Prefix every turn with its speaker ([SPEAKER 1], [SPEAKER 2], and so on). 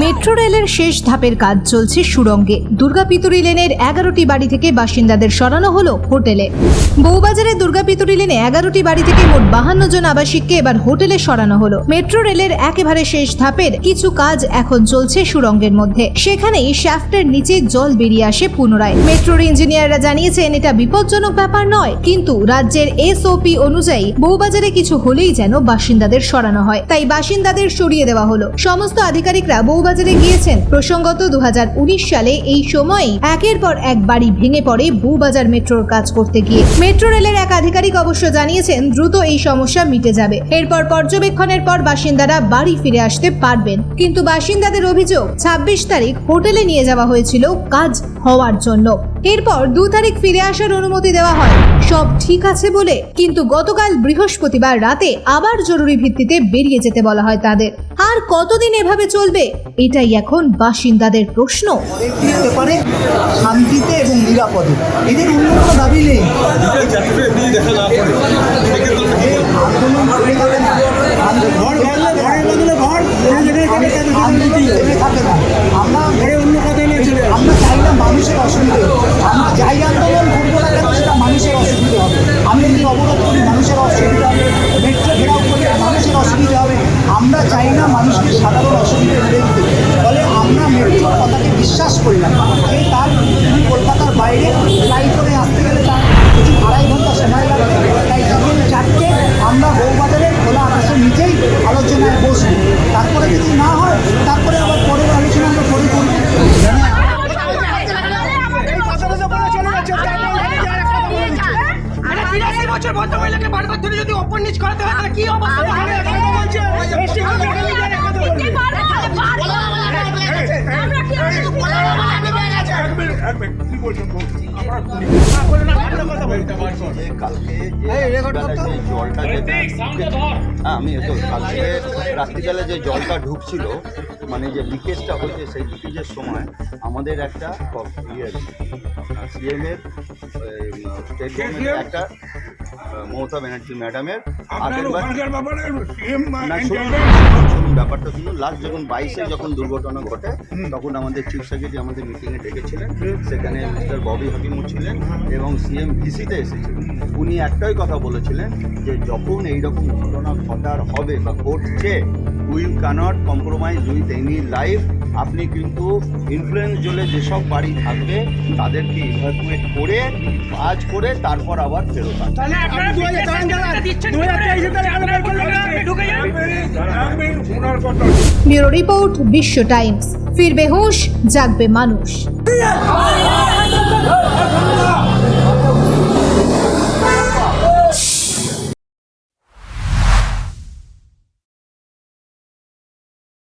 [SPEAKER 1] Metro রেলের শেষ ধাপের কাজ চলছে সুরঙ্গে দুর্গাপিতুরি লেনের এগারোটি বাড়ি থেকে বাসিন্দাদের সরানো হলো হোটেলে। বউবাজারের দুর্গাপিতুরি লেনে এগারোটি বাড়ি থেকে মোট বাহান্ন জন আবাসিককে এবার হোটেলে সরানো হলো। মেট্রো রেলের একেবারে শেষ ধাপের কিছু কাজ এখন চলছে সুরঙ্গের মধ্যে। সেখানেই শ্যাফটের নিচে জল বেরিয়ে আসে পুনরায়। মেট্রোর ইঞ্জিনিয়াররা জানিয়েছেন, এটা বিপজ্জনক ব্যাপার নয়, কিন্তু রাজ্যের এসওপি অনুযায়ী বউবাজারে কিছু হলেই যেন বাসিন্দাদের সরানো হয়। তাই বাসিন্দাদের সরিয়ে দেওয়া হলো। সমস্ত আধিকারিকরা বউবাজারে গিয়েছেন। প্রসঙ্গত দুহাজার উনিশ সালে এই সময়েই একের পর এক বাড়ি ভেঙে পড়ে বউবাজার মেট্রোর কাজ করতে গিয়ে। মেট্রো রেলের এক আধিকারিক অবশ্য জানিয়েছেন, দ্রুত এই সমস্যা মিটে যাবে। এরপর পর্যবেক্ষণের পর বাসিন্দারা বাড়ি ফিরে আসতে পারবেন। কিন্তু বাসিন্দাদের অভিযোগ, ছাব্বিশ তারিখ হোটেলে নিয়ে যাওয়া হয়েছিল কাজ হওয়ার জন্য। এরপর দু তারিখ ফিরে আসার অনুমতি দেওয়া হয়। সব ঠিক আছে বলে, কিন্তু গতকাল বৃহস্পতিবার রাতে আবার জরুরি ভিত্তিতে বেরিয়ে যেতে বলা হয় তাদের। আর কতদিন এভাবে চলবে? এটাই এখন বাসিন্দাদের প্রশ্ন।
[SPEAKER 2] একটি হতে পারে শান্তিতে এবং নিরাপদে। এদের অন্য কোনো দাবি নেই। আমরা থাকে কথাকে বিশ্বাস করি না। যে তার তিনি কলকাতার বাইরে ফ্লাইট করে আসতে গেলে তার কিছু আড়াই ঘণ্টা সময় লাগবে। তাই তখন চারটে আমরা বউবাজারে খোলা আকাশের নিচেই আলোচনায় বসবো। তারপরে যদি না হয় তারপরে আবার পরের আলোচনা আমরা পরে করব।
[SPEAKER 3] বছর ভদ্রমহিলাকে বারবার ধরে যদি ওপর নিচ করাতে হয় তাহলে কি অবস্থা? হবে?
[SPEAKER 4] আমি তো। কালকে রাত্রিবেলা যে জলটা ঢুকছিল মানে যে লিকেজটা হয়েছে সেই লিকেজের সময় আমাদের একটা ইয়ে সিএমের স্টেট একটা মমতা ব্যানার্জি ম্যাডামের। আগের ব্যাপারটা শুনুন। লাস্ট যখন বাইশে যখন দুর্ঘটনা ঘটে তখন আমাদের চিফ সেক্রেটারি আমাদের মিটিংয়ে ডেকেছিলেন। সেখানে মিস্টার ববি হাকিমও ছিলেন এবং সিএম ভিসিতে এসেছিলেন। উনি একটাই কথা বলেছিলেন যে যখন এইরকম ঘটনা ঘটার হবে বা ঘটছে we can't compromise with any life আপনি কিন্তু ইনফ্লুয়েন্স জলে যেসব বাড়ি থাকবে তাদেরকে ইভাকুয়েট করে কাজ করে তারপর আবার ফেরত
[SPEAKER 1] ব্যুরো রিপোর্ট বিশ্ব টাইমস। ফিরবে হুঁশ জাগবে মানুষ।